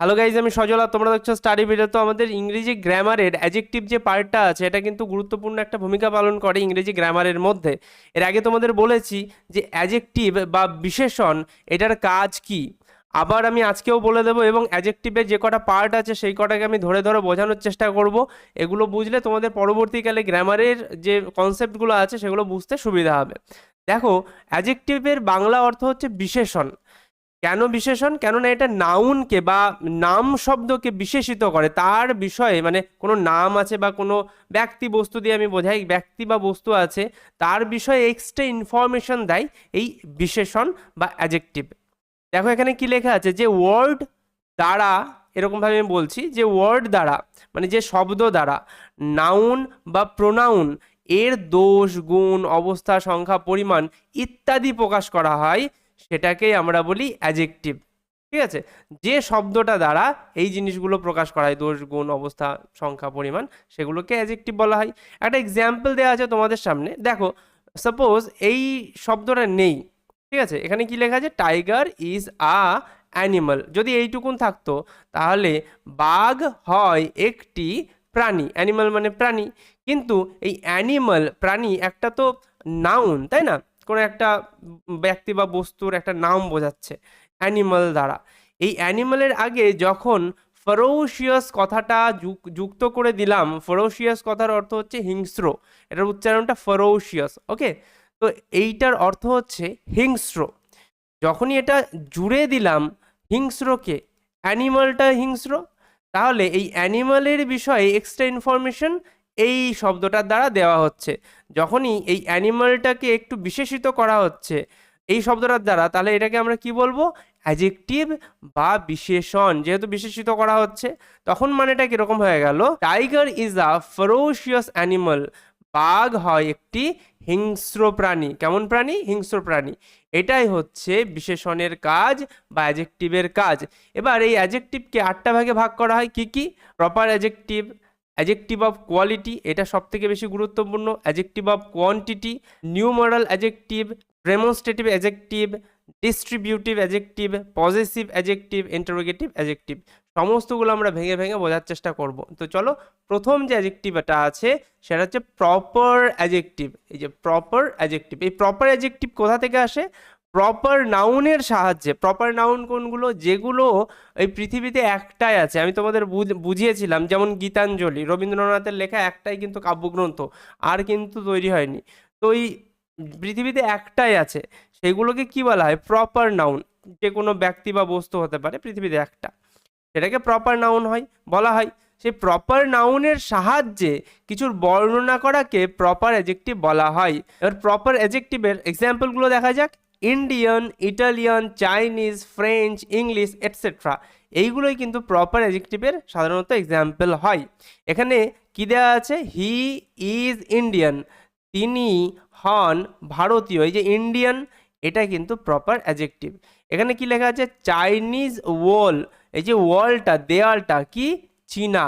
Hello guys আমি সজল তোমরা দেখছ স্টাডি ভিডিও তো আমাদের ইংরেজি গ্রামারের অ্যাজেক্টিভ যে পার্টটা আছে, এটা কিন্তু গুরুত্বপূর্ণ একটা ভূমিকা পালন করে ইংরেজি গ্রামারের মধ্যে। এর আগে তোমাদের বলেছি যে অ্যাজেক্টিভ বা বিশেষণ, এটার কাজ কি? আবার আমি আজকেও বলে দেবো এবং অ্যাজেক্টিভের যে কটা পার্ট আছে, সেই কটাকে আমি ধরে ধরে বোঝানোর চেষ্টা করব। এগুলো বুঝলে তোমাদের পরবর্তীকালে গ্রামারের যে কনসেপ্টগুলো আছে, সেগুলো বুঝতে সুবিধা হবে। দেখো অ্যাজেক্টিভের বাংলা অর্থ হচ্ছে বিশেষণ। কেন বিশেষণ? কেননা এটা নাউনকে বা নাম শব্দকে বিশেষিত করে। তার বিষয়ে মানে কোনো নাম আছে বা কোনো ব্যক্তি বস্তু দিয়ে আমি বোঝাই, ব্যক্তি বা বস্তু আছে, তার বিষয়ে এক্সট্রা ইনফরমেশন দেয় এই বিশেষণ বা অ্যাজেক্টিভ দেখো এখানে কি লেখা আছে? যে ওয়ার্ড দ্বারা, এরকমভাবে আমি বলছি, যে ওয়ার্ড দ্বারা মানে যে শব্দ দ্বারা নাউন বা প্রোনাউন এর দোষ, গুণ, অবস্থা, সংখ্যা, পরিমাণ ইত্যাদি প্রকাশ করা হয়। সেটাকেই আমরা বলি অ্যাজেক্টিভ ঠিক আছে? যে শব্দটা দ্বারা এই জিনিসগুলো প্রকাশ করা হয়, দোষ, গুণ, অবস্থা, সংখ্যা, পরিমাণ, সেগুলোকে অ্যাজেক্টিভ বলা হয়। একটা এক্সাম্পল দেওয়া আছে তোমাদের সামনে। দেখো সাপোজ এই শব্দটা নেই, ঠিক আছে? এখানে কি লেখা আছে? টাইগার ইজ আ অ্যানিমাল যদি এইটুকুন থাকতো, তাহলে বাঘ হয় একটি প্রাণী। অ্যানিমাল মানে প্রাণী। কিন্তু এই অ্যানিমাল প্রাণী একটা তো নাউন তাই না? কোনো একটা ব্যক্তি বা বস্তুর একটা নাম বোঝাচ্ছে অ্যানিমাল দ্বারা। এই অ্যানিমালের আগে যখন ফরোশিয়াস কথাটা যুক- যুক্ত করে দিলাম ফরোশিয়াস কথার অর্থ হচ্ছে হিংস্র, এটার উচ্চারণটা ফরোশিয়াস ওকে তো এইটার অর্থ হচ্ছে হিংস্র। যখনই এটা জুড়ে দিলাম হিংস্রকে অ্যানিমালটা হিংস্র, তাহলে এই অ্যানিমালের বিষয়ে এক্সট্রা ইনফরমেশন এই শব্দটার দ্বারা দেওয়া হচ্ছে। যখনই এই অ্যানিমালটাকে একটু বিশেষিত করা হচ্ছে, এই শব্দটার দ্বারা, তাহলে এটাকে আমরা কি বলব? অ্যাজেক্টিভ বা বিশেষণ। যেহেতু বিশেষিত করা হচ্ছে, তখন মানেটা কীরকম হয়ে গেল? Tiger is a ferocious animal বাঘ হয় একটি হিংস্র প্রাণী। কেমন প্রাণী? হিংস্র প্রাণী। এটাই হচ্ছে বিশেষণের কাজ বা অ্যাজেক্টিভের কাজ। এবার এই অ্যাজেক্টিভকে আটটা ভাগে ভাগ করা হয় কি কি? Proper adjective adjective of quality এটা সব থেকে বেশি গুরুত্বপূর্ণ। Adjective of quantity numeral adjective demonstrative adjective distributive adjective positive adjective interrogative adjective সমস্তগুলো আমরা ভেঙে ভেঙে বোঝার চেষ্টা করব। তো চলো, প্রথম যে অ্যাজেক্টিভটা আছে, সেটা হচ্ছে প্রপার অ্যাজেক্টিভ এই যে প্রপার অ্যাজেক্টিভ এই প্রপার অ্যাজেক্টিভ কোথা থেকে আসে? প্রপার নাউনের সাহায্যে প্রপার নাউন কোনগুলো? যেগুলো এই পৃথিবীতে একটাই আছে। আমি তোমাদের বুঝ- বুঝিয়েছিলাম, যেমন গীতাঞ্জলি, রবীন্দ্রনাথের লেখা একটাই কিন্তু কাব্যগ্রন্থ, আর কিন্তু তৈরি হয়নি। তো এই পৃথিবীতে একটাই আছে, সেগুলোকে কি বলা হয়? প্রপার নাউন যে কোনো ব্যক্তি বা বস্তু হতে পারে পৃথিবীতে একটা। সেটাকে প্রপার নাউন হয়, বলা হয়। সেই প্রপার নাউনের সাহায্যে কিছুর বর্ণনা করাকে প্রপার অ্যাজেক্টিভ বলা হয়। এবার প্রপার অ্যাজেক্টিভের এক্সাম্পলগুলো দেখা যাক। Indian Italian Chinese French English etcetera এইগুলোই কিন্তু প্রপার অ্যাজেক্টিভের সাধারণত এক্সাম্পল হয়। এখানে কি দেওয়া আছে? হি ইজ ইন্ডিয়ান তিনি হন ভারতীয়। এই যে ইন্ডিয়ান এটা কিন্তু প্রপার অ্যাজেক্টিভ এখানে কি লেখা আছে? চাইনিজ ওয়াল এই যে ওয়ালটা দেওয়ালটা কি? চীনা,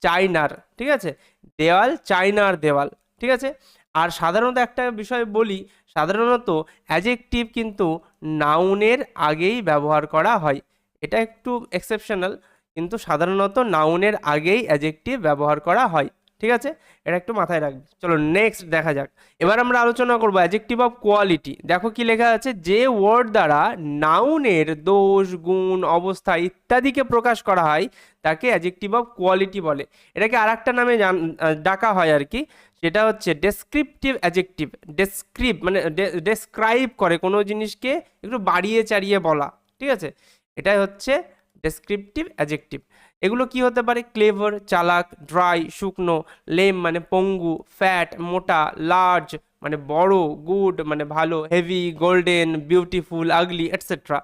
চাইনার। ঠিক আছে? দেওয়াল চাইনার দেওয়াল। ঠিক আছে? আর সাধারণত একটা বিষয় বলি সাধারণত অ্যাজেক্টিভ কিন্তু নাউনের আগেই ব্যবহার করা হয়। এটা একটু এক্সেপশনাল কিন্তু সাধারণত নাউনের আগেই অ্যাজেক্টিভ ব্যবহার করা হয়। ঠিক আছে? এটা একটু মাথায় রাখবে। চলো নেক্সট দেখা যাক। এবার আমরা আলোচনা করব অ্যাজেক্টিভ অফ কোয়ালিটি দেখো কি লেখা আছে? যে ওয়ার্ড দ্বারা নাউনের দোষ, গুণ, অবস্থা ইত্যাদিকে প্রকাশ করা হয়, তাকে অ্যাজেক্টিভ অফ কোয়ালিটি বলে। এটাকে আর নামে ডাকা হয় আর কি। সেটা হচ্ছে ডেসক্রিপটিভ অ্যাজেক্টিভ ডেসক্রিপ মানে ডেসক্রাইব করে কোনো জিনিসকে একটু বাড়িয়ে চাড়িয়ে বলা, ঠিক আছে? এটাই হচ্ছে ডেসক্রিপটিভ অ্যাজেক্টিভ এগুলো কি হতে পারে? ক্লেভার চালাক ড্রাই শুকনো লেম মানে পঙ্গু ফ্যাট মোটা লার্জ মানে বড় গুড মানে ভালো heavy golden beautiful ugly etcetera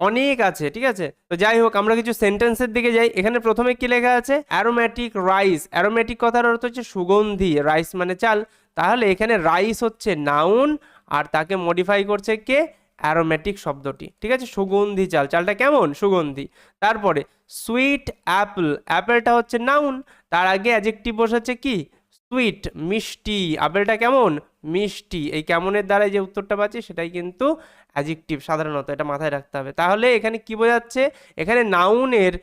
অনেক আছে, ঠিক আছে? তো যাই হোক, আমরা কিছু সেন্টেন্সের দিকে যাই। এখানে প্রথমে কি লেখা আছে? অ্যারোম্যাটিক রাইস অ্যারোম্যাটিক কথার অর্থ হচ্ছে সুগন্ধি রাইস মানে চাল। তাহলে এখানে রাইস হচ্ছে নাউন আর তাকে মডিফাই করছে কে? অ্যারোম্যাটিক শব্দটি, ঠিক আছে? সুগন্ধি চাল। চালটা কেমন? সুগন্ধি। তারপরে সুইট অ্যাপল অ্যাপেলটা হচ্ছে নাউন তার আগে অ্যাজেক্টিভ বসাচ্ছে কি? সুইট, মিষ্টি। আপেলটা কেমন? মিষ্টি। এই কেমনের দ্বারাই যে উত্তরটা পাচ্ছি সেটাই কিন্তু অ্যাজেক্টিভ সাধারণত এটা মাথায় রাখতে হবে। তাহলে এখানে কি বোঝাচ্ছে? এখানে নাউনের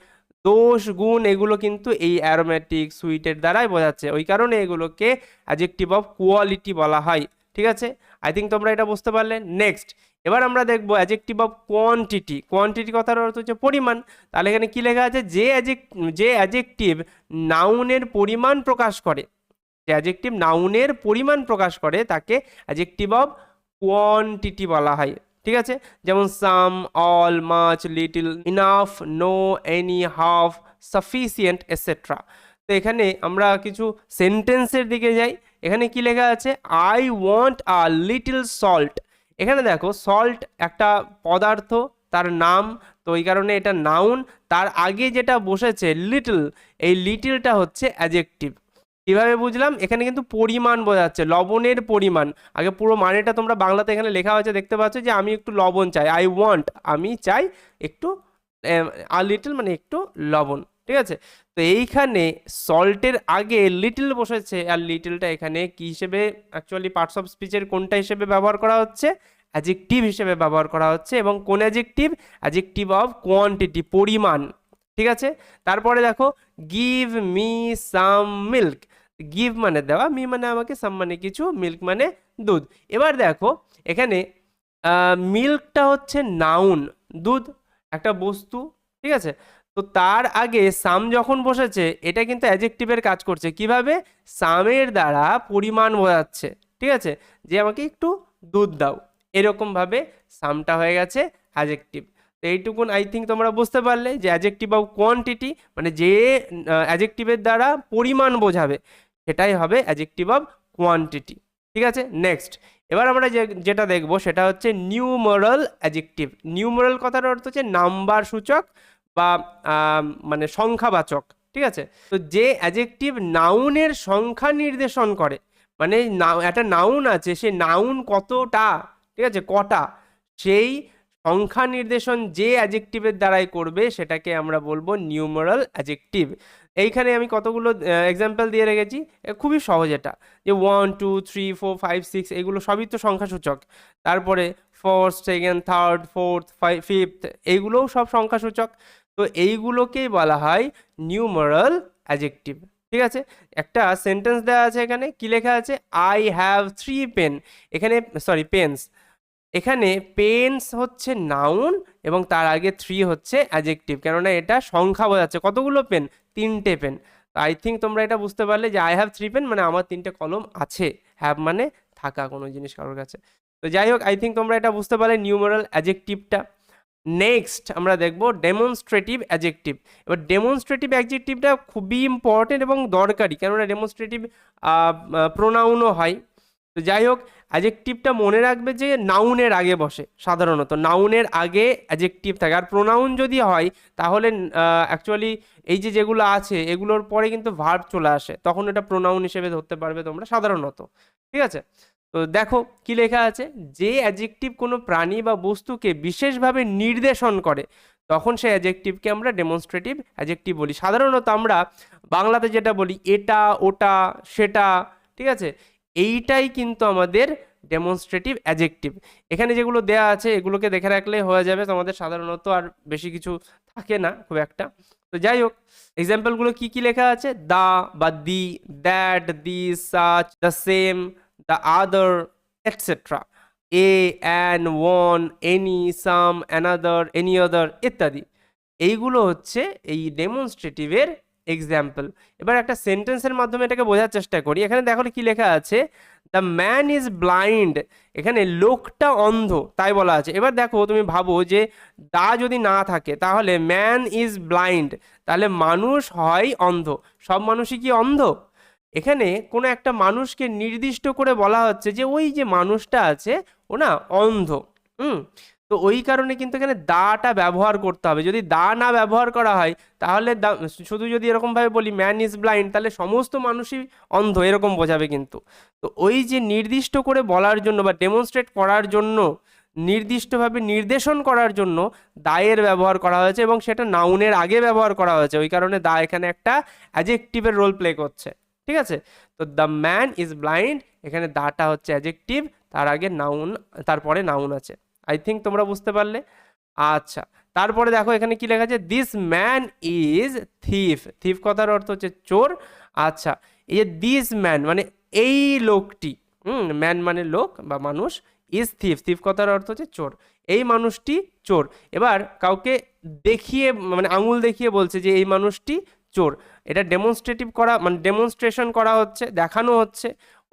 দোষ, গুণ এগুলো কিন্তু এই অ্যারোমেটিক সুইটের দ্বারাই বোঝাচ্ছে। ওই কারণে এগুলোকে অ্যাজেক্টিভ অফ কোয়ালিটি বলা হয়। ঠিক আছে? আই থিঙ্ক তোমরা এটা বুঝতে পারলে। নেক্সট এবার আমরা দেখব অ্যাজেক্টিভ অফ কোয়ান্টিটি কোয়ান্টিটি কথার অর্থ হচ্ছে পরিমাণ। তাহলে এখানে কি লেখা আছে? যে অ্যাজেক যে অ্যাজেক্টিভ নাউনের পরিমাণ প্রকাশ করে যে অ্যাজেক্টিভ নাউনের পরিমাণ প্রকাশ করে তাকে অ্যাজেক্টিভ অফ কোয়ান্টিটি বলা হয়, ঠিক আছে? যেমন some all much little enough no any half sufficient etcetera তো এখানে আমরা কিছু সেন্টেন্সের দিকে যাই। এখানে কি লেখা আছে? I want a little salt এখানে দেখো সল্ট একটা পদার্থ, তার নাম, তো ওই কারণে এটা নাউন তার আগে যেটা বসেছে লিটল এই লিটলটা হচ্ছে অ্যাজেক্টিভ কীভাবে বুঝলাম, এখানে কিন্তু পরিমাণ বোঝাচ্ছে লবণের পরিমাণ। আগে পুরো মানেটা তোমরা বাংলাতে এখানে লেখা হয়েছে, দেখতে পাচ্ছ যে আমি একটু লবণ চাই আই ওয়ান্ট আমি চাই একটু আ লিটল মানে একটু লবণ, ঠিক আছে? তো এইখানে সল্টের আগে লিটল বসেছে, আর লিটলটা এখানে কি হিসেবে অ্যাকচুয়ালি পার্টস অফ স্পিচের কোনটা হিসেবে ব্যবহার করা হচ্ছে? অ্যাজেক্টিভ হিসেবে ব্যবহার করা হচ্ছে, এবং কোন অ্যাজেক্টিভ অ্যাজেক্টিভ অফ কোয়ান্টিটি পরিমাণ, ঠিক আছে? তারপরে দেখো give me some milk give মানে দেওয়া মি মানে আমাকে সাম মানে কিছু, মিল্ক মানে দুধ। এবার দেখো, এখানে মিল্কটা হচ্ছে নাউন, দুধ একটা বস্তু, ঠিক আছে? তো তার আগে সাম যখন বসেছে, এটা কিন্তু অ্যাজেক্টিভের কাজ করছে। কীভাবে? সামের দ্বারা পরিমাণ বোঝাচ্ছে, ঠিক আছে? যে আমাকে একটু দুধ দাও। এরকমভাবে সামটা হয়ে গেছে অ্যাজেক্টিভ তো এইটুকুন আই থিঙ্ক তোমরা বুঝতে পারলে যে অ্যাজেক্টিভ অফ কোয়ান্টিটি মানে যে অ্যাজেক্টিভের দ্বারা পরিমাণ বোঝাবে। সেটাই হবে অ্যাজেক্টিভ অফ কোয়ান্টিটি ঠিক আছে? নেক্সট এবার আমরা যে, যেটা দেখব সেটা হচ্ছে নিউমারাল অ্যাজেক্টিভ নিউমারাল কথার অর্থ হচ্ছে নাম্বার সূচক বা মানে সংখ্যাবাচক। ঠিক আছে? তো যে অ্যাজেক্টিভ নাউনের সংখ্যা নির্দেশন করে মানে একটা নাউন আছে, সে নাউন কতটা? ঠিক আছে? কটা? সেই সংখ্যা নির্দেশন যে অ্যাজেক্টিভের দ্বারাই করবে, সেটাকে আমরা বলব নিউমারাল অ্যাজেক্টিভ এইখানে আমি কতগুলো এক্সাম্পল দিয়ে রেখেছি। খুবই সহজ এটা। যে one two three four five six এগুলো সবই তো সংখ্যাসূচক। তারপরে first second third fourth five fifth এইগুলোও সব সংখ্যাসূচক। তো এইগুলোকেই বলা হয় নিউমারাল অ্যাজেক্টিভ ঠিক আছে? একটা সেন্টেন্স দেওয়া আছে এখানে, কি লেখা আছে? আই হ্যাভ থ্রি পেন এখানে সরি পেন্স এখানে পেন্স হচ্ছে নাউন এবং তার আগে থ্রি হচ্ছে অ্যাজেক্টিভ কেননা এটা সংখ্যা বোঝাচ্ছে। কতগুলো পেন তিনটে পেন। আই থিঙ্ক তোমরা এটা বুঝতে পারলে যে আই হ্যাভ থ্রি পেন মানে আমার তিনটে কলম আছে। হ্যাভ মানে থাকা কোনো জিনিস কারোর কাছে। তো যাই হোক আই থিঙ্ক তোমরা এটা বুঝতে পারলে নিউমারাল অ্যাজেক্টিভটা নেক্সট আমরা দেখব ডেমনস্ট্রেটিভ অ্যাজেক্টিভ এবার ডেমনস্ট্রেটিভ অ্যাজেক্টিভটা খুবই ইম্পর্টেন্ট এবং দরকারি। কেননা ডেমনস্ট্রেটিভ প্রোনাউনও হয়। তো যাই হোক অ্যাজেক্টিভটা মনে রাখবে যে নাউনের আগে বসে সাধারণত। নাউনের আগে অ্যাজেক্টিভ থাকে। আর প্রোনাউন যদি হয়, তাহলে অ্যাকচুয়ালি এই যে যেগুলো আছে, এগুলোর পরে কিন্তু ভার্ব চলে আসে। তখন এটা প্রোনাউন হিসেবে ধরতে পারবে তোমরা সাধারণত। ঠিক আছে? তো দেখো কি লেখা আছে? যে অ্যাজেক্টিভ কোনো প্রাণী বা বস্তুকে বিশেষভাবে নির্দেশন করে, তখন সেই অ্যাজেক্টিভকে আমরা ডেমনস্ট্রেটিভ অ্যাজেক্টিভ বলি। সাধারণত আমরা বাংলাতে যেটা বলি, এটা, ওটা, সেটা, ঠিক আছে? এইটাই কিন্তু আমাদের ডেমনস্ট্রেটিভ অ্যাজেক্টিভ এখানে যেগুলো দেয়া আছে, এগুলোকে দেখে রাখলে হয়ে যাবে তোমাদের সাধারণত আর বেশি কিছু থাকে না খুব একটা। তো যাই হোক এক্সাম্পলগুলো কি কি লেখা আছে? দা বা the, that, the, such, the same, the other, etcetera. A, an, one, any, some, another, any other ইত্যাদি। এইগুলো হচ্ছে এই ডেমনস্ট্রেটিভের এক্সাম্পল এবার একটা সেন্টেন্সের মাধ্যমে এটাকে বোঝার চেষ্টা করি। এখানে দেখো কি লেখা আছে দ্য ম্যান ইজ ব্লাইন্ড এখানে লোকটা অন্ধ, তাই বলা আছে। এবার দেখো তুমি ভাবো যে দা যদি না থাকে, তাহলে ম্যান ইজ ব্লাইন্ড তাহলে মানুষ হয় অন্ধ। সব মানুষই কি অন্ধ? এখানে কোনো একটা মানুষকে নির্দিষ্ট করে বলা হচ্ছে যে ওই যে মানুষটা আছে, ও না অন্ধ। হুম? তো ওই কারণে কিন্তু এখানে দাটা ব্যবহার করতে হবে। যদি দা না ব্যবহার করা হয়, তাহলে শুধু যদি এরকমভাবে বলি ম্যান ইজ ব্লাইন্ড তাহলে সমস্ত মানুষই অন্ধ, এরকম বোঝাবে কিন্তু। তো ওই যে নির্দিষ্ট করে বলার জন্য বা ডেমনস্ট্রেট করার জন্য, নির্দিষ্টভাবে নির্দেশন করার জন্য দায়ের ব্যবহার করা হয়েছে এবং সেটা নাউনের আগে ব্যবহার করা হয়েছে। ওই কারণে দা এখানে একটা অ্যাজেক্টিভের রোল প্লে করছে। ঠিক আছে? তো দ্য ম্যান ইজ ব্লাইন্ড এখানে দাটা হচ্ছে অ্যাজেক্টিভ তার আগে নাউন তারপরে নাউন আছে। আই থিঙ্ক তোমরা বুঝতে পারলে। আচ্ছা তারপরে দেখো এখানে কি লেখা আছে? This man is thief thief কথার অর্থ হচ্ছে চোর। আচ্ছা এই যে দিস ম্যান মানে এই লোকটি, হুম ম্যান মানে লোক বা মানুষ ইজ থিফ থিফ কথার অর্থ হচ্ছে চোর। এই মানুষটি চোর। এবার কাউকে দেখিয়ে মানে আঙুল দেখিয়ে বলছে যে এই মানুষটি চোর। এটা ডেমনস্ট্রেটিভ করা মানে ডেমনস্ট্রেশন করা হচ্ছে, দেখানো হচ্ছে।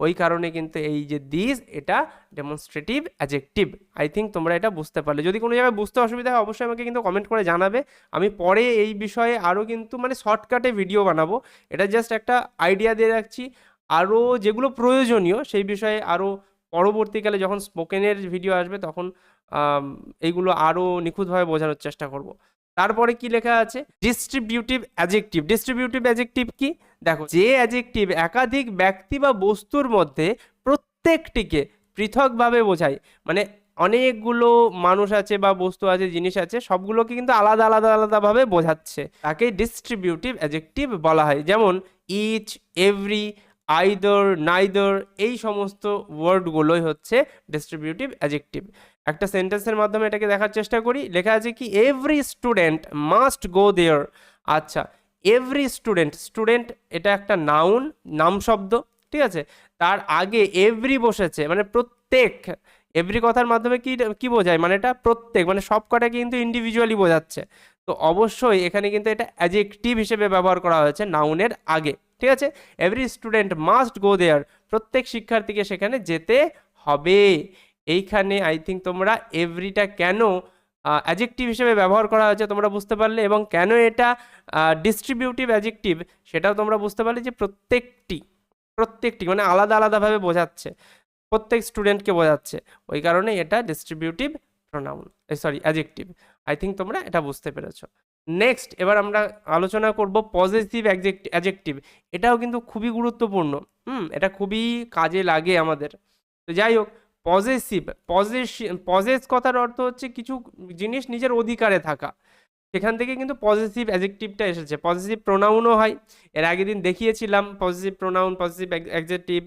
ওই কারণে কিন্তু এই যে দিস এটা ডেমনস্ট্রেটিভ অ্যাজেক্টিভ আই থিঙ্ক তোমরা এটা বুঝতে পারলে। যদি কোনো জায়গায় বুঝতে অসুবিধা হয়, অবশ্যই আমাকে কিন্তু কমেন্ট করে জানাবে। আমি পরে এই বিষয়ে আরও কিন্তু মানে শর্টকাটে ভিডিও বানাবো। এটা জাস্ট একটা আইডিয়া দিয়ে রাখছি। আরও যেগুলো প্রয়োজনীয়, সেই বিষয়ে আরও পরবর্তীকালে যখন স্পোকেনের ভিডিও আসবে, তখন এইগুলো আরও নিখুঁতভাবে বোঝানোর চেষ্টা করব। তারপরে কি লেখা আছে? ডিস্ট্রিবিউটিভ অ্যাজেক্টিভ ডিস্ট্রিবিউটিভ অ্যাজেক্টিভ কি? দেখো, যে অ্যাজেক্টিভ একাধিক ব্যক্তি বা বস্তুর মধ্যে প্রত্যেকটিকে পৃথকভাবে বোঝায় মানে অনেকগুলো মানুষ আছে বা বস্তু আছে, জিনিস আছে, সবগুলোকে কিন্তু আলাদা আলাদা, আলাদাভাবে বোঝাচ্ছে। তাকে ডিস্ট্রিবিউটিভ অ্যাজেক্টিভ বলা হয়। যেমন ইচ এভরি আইদর নাইদর এই সমস্ত ওয়ার্ডগুলোই হচ্ছে ডিস্ট্রিবিউটিভ অ্যাজেক্টিভ একটা সেন্টেন্সের মাধ্যমে এটাকে দেখার চেষ্টা করি। লেখা আছে কি every student must go there আচ্ছা এভরি স্টুডেন্ট স্টুডেন্ট এটা একটা নাউন নাম শব্দ, ঠিক আছে? তার আগে এভরি বসেছে মানে প্রত্যেক এভরি কথার মাধ্যমে কি কি বোঝায়? মানে এটা প্রত্যেক মানে সব কটা কিন্তু ইন্ডিভিজুয়ালি বোঝাচ্ছে। তো অবশ্যই এখানে কিন্তু এটা অ্যাজেক্টিভ হিসেবে ব্যবহার করা হয়েছে নাউনের আগে, ঠিক আছে? Every student must go there প্রত্যেক শিক্ষার্থীকে সেখানে যেতে হবে। এইখানে আই থিঙ্ক তোমরা এভরিটা কেন অ্যাজেক্টিভ হিসেবে ব্যবহার করা হয়েছে, তোমরা বুঝতে পারলে, এবং কেন এটা ডিস্ট্রিবিউটিভ অ্যাজেক্টিভ সেটাও তোমরা বুঝতে পারলে যে প্রত্যেকটি প্রত্যেকটি মানে আলাদা আলাদাভাবে বোঝাচ্ছে, প্রত্যেক স্টুডেন্টকে বোঝাচ্ছে, ওই কারণে এটা distributive pronoun sorry adjective I think তোমরা এটা বুঝতে পেরেছ। নেক্সট এবার আমরা আলোচনা করব পজিটিভ অ্যাজেক্টিভ এটাও কিন্তু খুবই গুরুত্বপূর্ণ, হুম, এটা খুবই কাজে লাগে আমাদের। তো যাই হোক পজেসিভ পজেস পজেস কথার অর্থ হচ্ছে কিছু জিনিস নিজের অধিকারে থাকা। সেখান থেকে কিন্তু পজিটিভ অ্যাজেক্টিভটা এসেছে। পজিটিভ প্রোনাউনও হয়। এর আগের দিন দেখিয়েছিলাম পজিটিভ প্রোনাউন পজিটিভ অ্যাডজেক্টিভ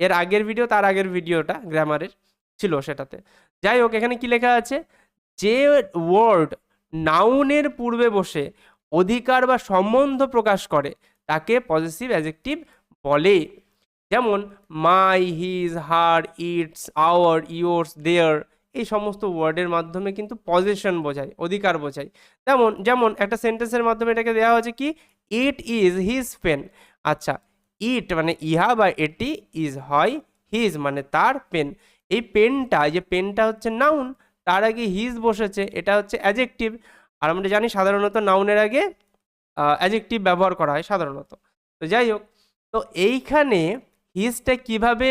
এর আগের ভিডিও তার আগের ভিডিওটা গ্রামারের ছিল সেটাতে। যাই হোক, এখানে কি লেখা আছে? যে ওয়ার্ড নাউনের পূর্বে বসে অধিকার বা সম্বন্ধ প্রকাশ করে, তাকে পজিটিভ অ্যাজেক্টিভ বলে। যেমন my his her its our yours their এই সমস্ত ওয়ার্ডের মাধ্যমে কিন্তু পজিশন বোঝায়, অধিকার বোঝায়। যেমন যেমন একটা সেন্টেন্সের মাধ্যমে এটাকে দেওয়া হয়েছে কি? ইট ইজ হিজ পেন আচ্ছা ইট মানে ইহা বা এটি ইজ হয় হিজ মানে তার পেন এই পেনটা যে পেনটা হচ্ছে নাউন তার আগে হিজ বসেছে, এটা হচ্ছে অ্যাজেক্টিভ আর আমরা জানি সাধারণত নাউনের আগে অ্যাজেক্টিভ ব্যবহার করা হয় সাধারণত। তো যাই হোক, তো এইখানে হিজটা কীভাবে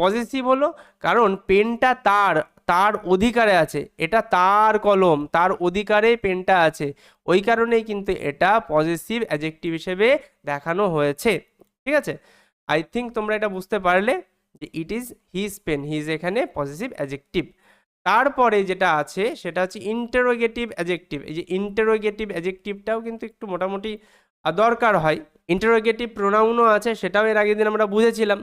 পজিটিভ হলো? কারণ পেনটা তার তার অধিকারে আছে। এটা তার কলম, তার অধিকারে পেনটা আছে। ওই কারণেই কিন্তু এটা পজিটিভ অ্যাজেক্টিভ হিসেবে দেখানো হয়েছে। ঠিক আছে? আই থিঙ্ক তোমরা এটা বুঝতে পারলে যে it is his pen his এখানে পজিটিভ অ্যাজেক্টিভ তারপরে যেটা আছে, সেটা হচ্ছে ইন্টারোগেটিভ অ্যাজেক্টিভ এই যে ইন্টারোগেটিভ অ্যাজেক্টিভটাও কিন্তু একটু মোটামুটি দরকার হয়। ইন্টারোগেটিভ প্রোনাউনও আছে, সেটাও এর আগের দিন আমরা বুঝেছিলাম।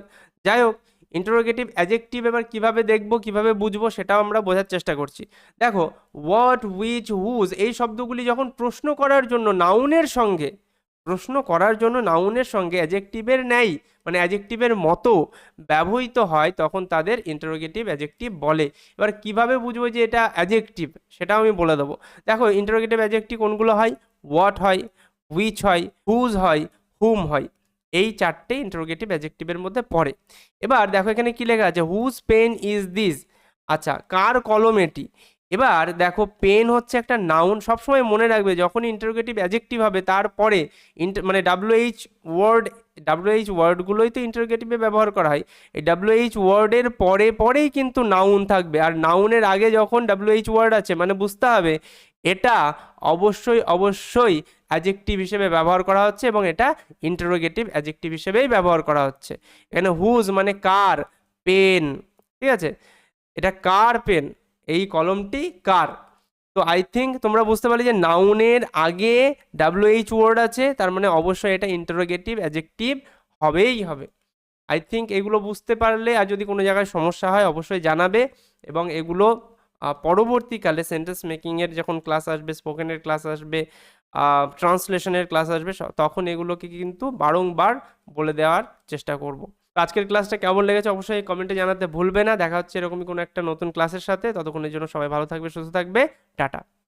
যাই হোক ইন্টারোগেটিভ অ্যাজেক্টিভ এবার কীভাবে দেখব, কীভাবে বুঝব, সেটাও আমরা বোঝার চেষ্টা করছি। দেখো হোয়াট উইচ হুজ এই শব্দগুলি যখন প্রশ্ন করার জন্য নাউনের সঙ্গে, প্রশ্ন করার জন্য নাউনের সঙ্গে অ্যাজেক্টিভের নেই মানে অ্যাজেক্টিভের মতো ব্যবহৃত হয়, তখন তাদের ইন্টারোগেটিভ অ্যাজেক্টিভ বলে। এবার কীভাবে বুঝব যে এটা অ্যাজেক্টিভ সেটাও আমি বলে দেবো। দেখো ইন্টারোগেটিভ অ্যাজেক্টিভ কোনগুলো হয়? হোয়াট হয়? উইচ হয়? হুজ হয়? হুম হয়। এই চারটে ইন্টারোগেটিভ অ্যাজেক্টিভের মধ্যে পড়ে। এবার দেখো এখানে কি লেখা আছে? হুজ পেন ইজ দিস আচ্ছা কার কলম এটি? এবার দেখো পেন হচ্ছে একটা নাউন সবসময় মনে রাখবে যখন ইন্টারোগেটিভ অ্যাজেক্টিভ হবে তারপরে ইন্টার মানে ডাব্লিউএইচ ওয়ার্ড ডাব্লিউএইচ ওয়ার্ডগুলোই তো ইন্টারোগেটিভে ব্যবহার করা হয়। এই ডাব্লিউএইচ ওয়ার্ডের পরে, পরেই কিন্তু নাউন থাকবে। আর নাউনের আগে যখন ডাব্লিউএইচ ওয়ার্ড আছে মানে বুঝতে হবে এটা অবশ্যই অবশ্যই অ্যাজেক্টিভ হিসেবে ব্যবহার করা হচ্ছে এবং এটা ইন্টারোগেটিভ অ্যাজেক্টিভ হিসেবেই ব্যবহার করা হচ্ছে। এখানে হুজ মানে কার পেন ঠিক আছে? এটা কার পেন এই কলমটি কার? তো আই থিঙ্ক তোমরা বুঝতে পারলে যে নাউনের আগে ডাব্লিউএইচ ওয়ার্ড আছে, তার মানে অবশ্যই এটা ইন্টারোগেটিভ অ্যাজেক্টিভ হবেই হবে। আই থিঙ্ক এগুলো বুঝতে পারলে আর যদি কোনো জায়গায় সমস্যা হয় অবশ্যই জানাবে এবং এগুলো পরবর্তীকালে সেন্টেন্স মেকিংয়ের যখন ক্লাস আসবে স্পোকেনের ক্লাস আসবে ট্রান্সলেশনের ক্লাস আসবে তখন এগুলোকে কিন্তু বারংবার বলে দেওয়ার চেষ্টা করব। আজকের ক্লাসটা কেমন লেগেছে অবশ্যই কমেন্টে জানাতে ভুলবে না। দেখা হচ্ছে এরকমই কোনো একটা নতুন ক্লাসের সাথে। ততক্ষণের জন্য সবাই ভালো থাকবে, সুস্থ থাকবে। টাটা।